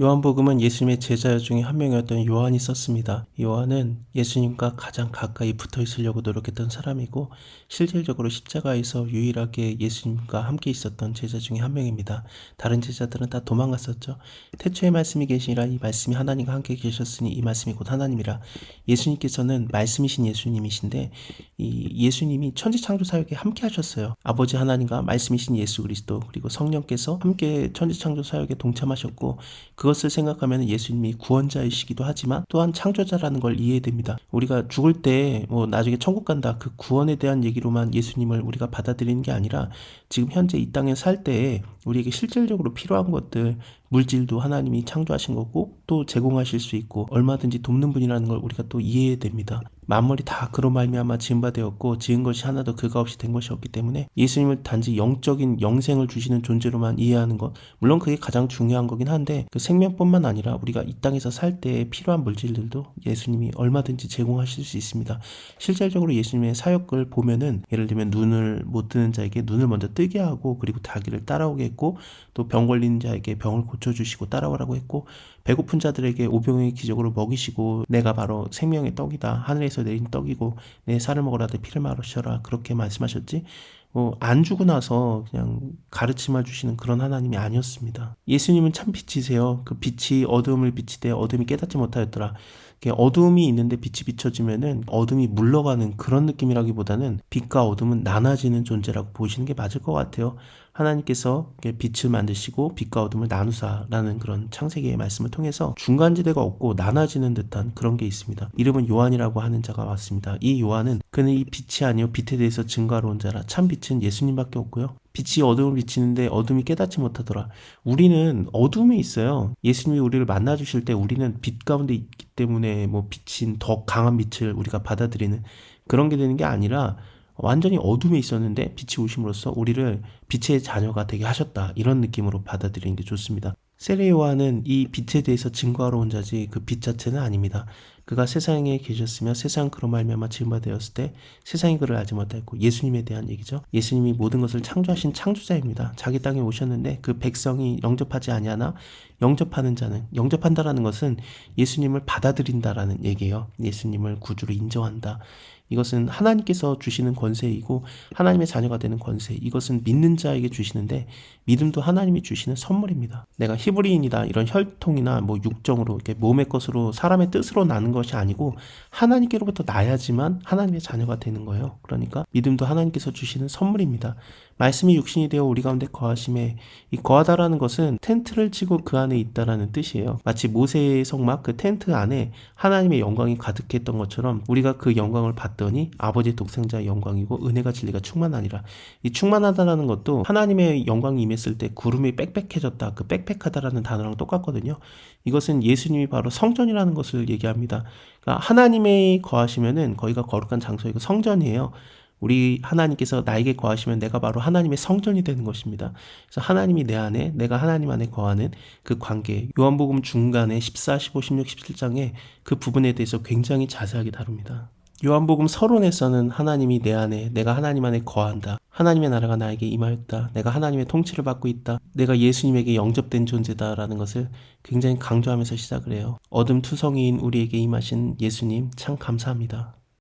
요한복음은 예수님의 제자 중에 한 명이었던 요한이 썼습니다. 요한은 예수님과 가장 가까이 붙어 있으려고 노력했던 사람이고 실질적으로 십자가에서 유일하게 예수님과 함께 있었던 제자 중에 한 명입니다. 다른 제자들은 다 도망갔었죠. 태초에 말씀이 계시니라 이 말씀이 하나님과 함께 계셨으니 이 말씀이 곧 하나님이라. 예수님께서는 말씀이신 예수님이신데 이 예수님이 천지 창조 사역에 함께 하셨어요. 아버지 하나님과 말씀이신 예수 그리스도 그리고 성령께서 함께 천지 창조 사역에 동참하셨고 그것을 생각하면 예수님이 구원자이시기도 하지만 또한 창조자라는 걸 이해해야 됩니다. 우리가 죽을 때 뭐 나중에 천국 간다 그 구원에 대한 얘기로만 예수님을 우리가 받아들이는 게 아니라 지금 현재 이 땅에 살 때에 우리에게 실질적으로 필요한 것들 물질도 하나님이 창조하신 거고 또 제공하실 수 있고 얼마든지 돕는 분이라는 걸 우리가 또 이해해야 됩니다. 만물이 다 그로 말미암아 지은 바 되었고 지은 것이 하나도 그가 없이 된 것이 없기 때문에 예수님을 단지 영적인 영생을 주시는 존재로만 이해하는 것 물론 그게 가장 중요한 거긴 한데 그 생명뿐만 아니라 우리가 이 땅에서 살 때 필요한 물질들도 예수님이 얼마든지 제공하실 수 있습니다. 실질적으로 예수님의 사역을 보면은 예를 들면 눈을 못 뜨는 자에게 눈을 먼저 뜨게 하고 그리고 자기를 따라오게 했고 또 병 걸리는 자에게 병을 고쳐 주시고 따라오라고 했고 배고픈 자들에게 오병의 기적으로 먹이시고 내가 바로 생명의 떡이다 하늘에서 내린 떡이고 내 살을 먹으라 내 피를 마시라 그렇게 말씀하셨지 뭐 안 주고 나서 그냥 가르침을 주시는 그런 하나님이 아니었습니다. 예수님은 참 빛이세요. 그 빛이 어둠을 비치되 어둠이 깨닫지 못하였더라. 어둠이 있는데 빛이 비춰지면은 어둠이 물러가는 그런 느낌이라기보다는 빛과 어둠은 나눠지는 존재라고 보시는 게 맞을 것 같아요. 하나님께서 빛을 만드시고 빛과 어둠을 나누사라는 그런 창세기의 말씀을 통해서 중간지대가 없고 나눠지는 듯한 그런 게 있습니다. 이름은 요한이라고 하는 자가 왔습니다. 이 요한은 그는 이 빛이 아니요 빛에 대해서 온 자라 참 빛은 예수님밖에 없고요. 빛이 어둠을 비치는데 어둠이 깨닫지 못하더라. 우리는 어둠에 있어요. 예수님이 우리를 만나 주실 때 우리는 빛 가운데 있기 때문에 뭐 빛인 더 강한 빛을 우리가 받아들이는 그런 게 되는 게 아니라 완전히 어둠에 있었는데 빛이 오심으로써 우리를 빛의 자녀가 되게 하셨다. 이런 느낌으로 받아들이는 게 좋습니다. 세레요한은 이 빛에 대해서 증거하러 온 자지 그 빛 자체는 아닙니다. 그가 세상에 계셨으며 세상 그로 말미암아 지은 바 되었을 때 세상이 그를 알지 못하였고 예수님에 대한 얘기죠. 예수님이 모든 것을 창조하신 창조자입니다. 자기 땅에 오셨는데 그 백성이 영접하지 아니하나 영접하는 자는 영접한다라는 것은 예수님을 받아들인다라는 얘기예요. 예수님을 구주로 인정한다. 이것은 하나님께서 주시는 권세이고 하나님의 자녀가 되는 권세. 이것은 믿는 자에게 주시는데 믿음도 하나님이 주시는 선물입니다. 내가 히브리인이다 이런 혈통이나 뭐 육정으로 이렇게 몸의 것으로 사람의 뜻으로 나는 것이 아니고 하나님께로부터 나야지만 하나님의 자녀가 되는 거예요. 그러니까 믿음도 하나님께서 주시는 선물입니다. 말씀이 육신이 되어 우리 가운데 거하심에 이 거하다라는 것은 텐트를 치고 그 안에 있다라는 뜻이에요. 마치 모세의 성막 그 텐트 안에 하나님의 영광이 가득했던 것처럼 우리가 그 영광을 봤더니 아버지 독생자의 영광이고 은혜가 진리가 충만하니라. 이 충만하다라는 것도 하나님의 영광이 임했을 때 구름이 빽빽해졌다. 그 빽빽하다라는 단어랑 똑같거든요. 이것은 예수님이 바로 성전이라는 것을 얘기합 그러니까 하나님의 거하시면은 거기가 거룩한 장소이고 성전이에요. 우리 하나님께서 나에게 거하시면 내가 바로 하나님의 성전이 되는 것입니다. 그래서 하나님이 내 안에 내가 하나님 안에 거하는 그 관계 요한복음 중간에 14, 15, 16, 17장에 그 부분에 대해서 굉장히 자세하게 다룹니다. 요한복음 서론에서는 하나님이 내 안에 내가 하나님 안에 거한다. 하나님의 나라가 나에게 임하였다. 내가 하나님의 통치를 받고 있다. 내가 예수님에게 영접된 존재다라는 것을 굉장히 강조하면서 시작을 해요. 어둠 투성이인 우리에게 임하신 예수님 참 감사합니다.